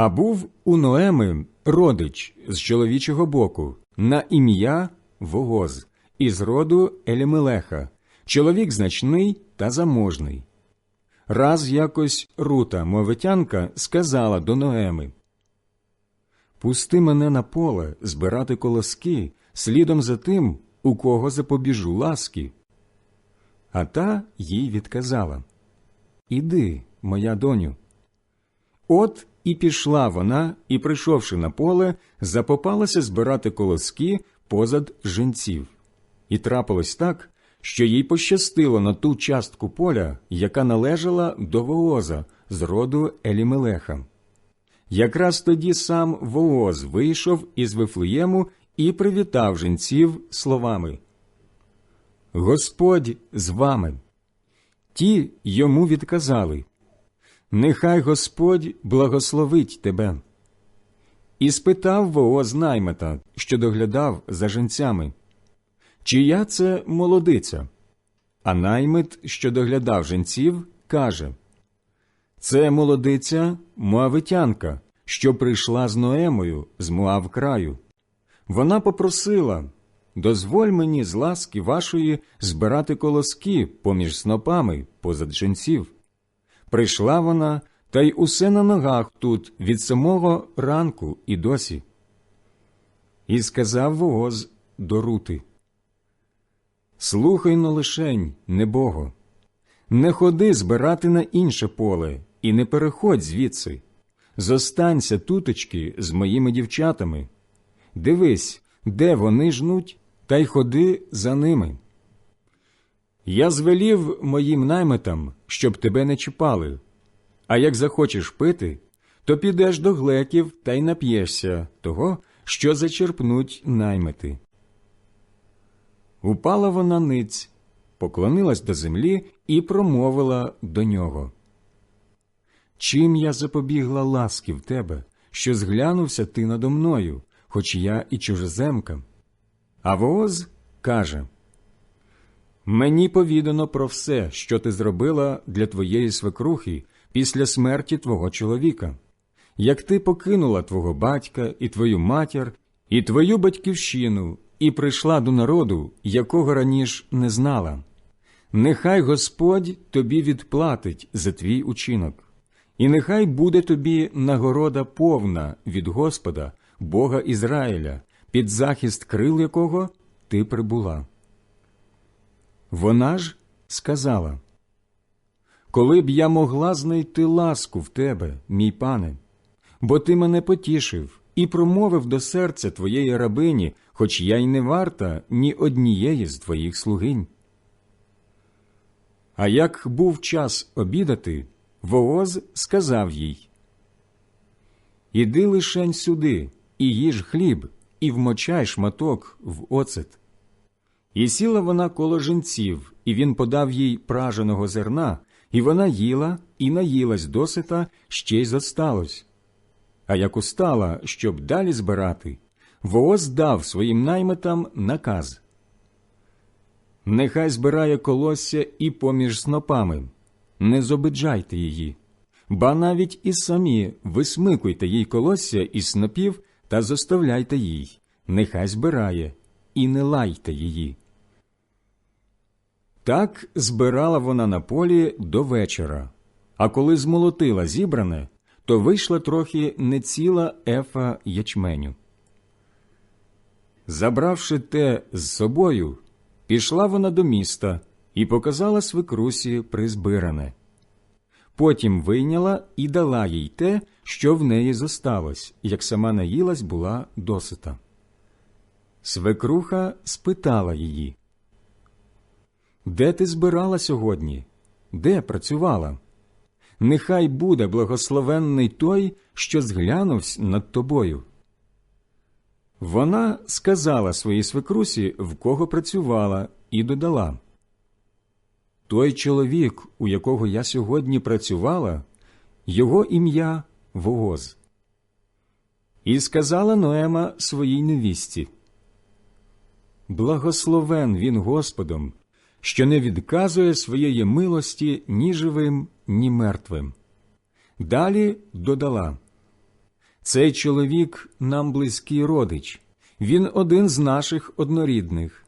А був у Ноеми родич з чоловічого боку на ім'я Вогоз із роду Елімелеха, чоловік значний та заможний. Раз якось Рута, мовитянка, сказала до Ноеми Пусти мене на поле збирати колоски слідом за тим, у кого запобіжу ласки. А та їй відказала Іди, моя доню. От і пішла вона, і, прийшовши на поле, запопалася збирати колоски позад женців. І трапилось так, що їй пощастило на ту частку поля, яка належала до Вооза з роду Елімелеха. Якраз тоді сам Вооз вийшов із Вифлеєму і привітав жінців словами Господь з вами. Ті йому відказали Нехай Господь благословить тебе. І спитав Вооз наймета, що доглядав за жінцями, чия це молодиця? А наймит, що доглядав жінців, каже Це молодиця Моавитянка, що прийшла з Ноемою з Моав краю. Вона попросила дозволь мені з ласки вашої збирати колоски поміж снопами позад жінців. Прийшла вона, та й усе на ногах тут від самого ранку і досі. І сказав Вооз до Рути Слухай но лишень, небого, не ходи збирати на інше поле і не переходь звідси. Зостанься тутечки з моїми дівчатами. Дивись, де вони жнуть, та й ходи за ними. Я звелів моїм наймитам, щоб тебе не чіпали, а як захочеш пити, то підеш до глеків та й нап'єшся того, що зачерпнуть наймити. Упала вона ниць, поклонилась до землі і промовила до нього. Чим я запобігла ласки в тебе, що зглянувся ти надо мною, хоч я і чужеземка? А Вооз каже Мені повідано про все, що ти зробила для твоєї свекрухи після смерті твого чоловіка, як ти покинула твого батька і твою матір, і твою батьківщину, і прийшла до народу, якого раніше не знала. Нехай Господь тобі відплатить за твій учинок, і нехай буде тобі нагорода повна від Господа, Бога Ізраїля, під захист крил якого ти прибула. Вона ж сказала Коли б я могла знайти ласку в тебе, мій пане, бо ти мене потішив і промовив до серця твоєї рабині, хоч я й не варта ні однієї з твоїх слугинь. А як був час обідати, Вооз сказав їй Іди лишень сюди, і їж хліб, і вмочай шматок в оцет. І сіла вона коло жінців, і він подав їй праженого зерна, і вона їла і наїлась досита, ще й зосталось. А як устала, щоб далі збирати, Вооз дав своїм наймитам наказ Нехай збирає колосся і поміж снопами, не зобиджайте її, ба навіть і самі висмикуйте їй колосся із снопів та заставляйте їй, нехай збирає, і не лайте її. Так збирала вона на полі до вечора, а коли змолотила зібране, то вийшла трохи не ціла ефа ячменю. Забравши те з собою, пішла вона до міста і показала свекрусі призбиране. Потім вийняла і дала їй те, що в неї зосталось, як сама наїлась була досита. Свекруха спитала її, Де ти збирала сьогодні? Де працювала? Нехай буде благословенний той, що зглянувся над тобою. Вона сказала своїй свекрусі, в кого працювала, і додала Той чоловік, у якого я сьогодні працювала, його ім'я Вооз. І сказала Ноема своїй невісті Благословен він Господом, що не відказує своєї милості ні живим, ні мертвим. Далі додала Цей чоловік нам близький родич, він один з наших однорідних.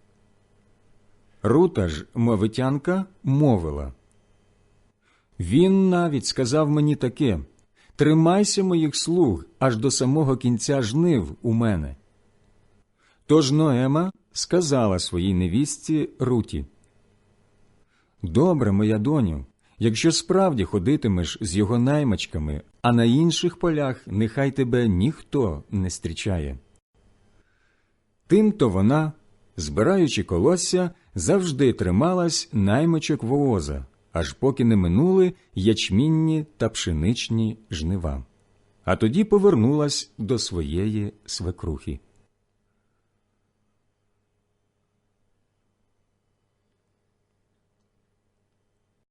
Рута ж, мовитянка, мовила. Він навіть сказав мені таке Тримайся моїх слуг аж до самого кінця жнив у мене. Тож Ноема сказала своїй невістці Руті Добре, моя доню, якщо справді ходитимеш з його наймачками, а на інших полях нехай тебе ніхто не зустрічає. Тимто вона, збираючи колосся, завжди трималась наймичок вооза, аж поки не минули ячмінні та пшеничні жнива. А тоді повернулась до своєї свекрухи.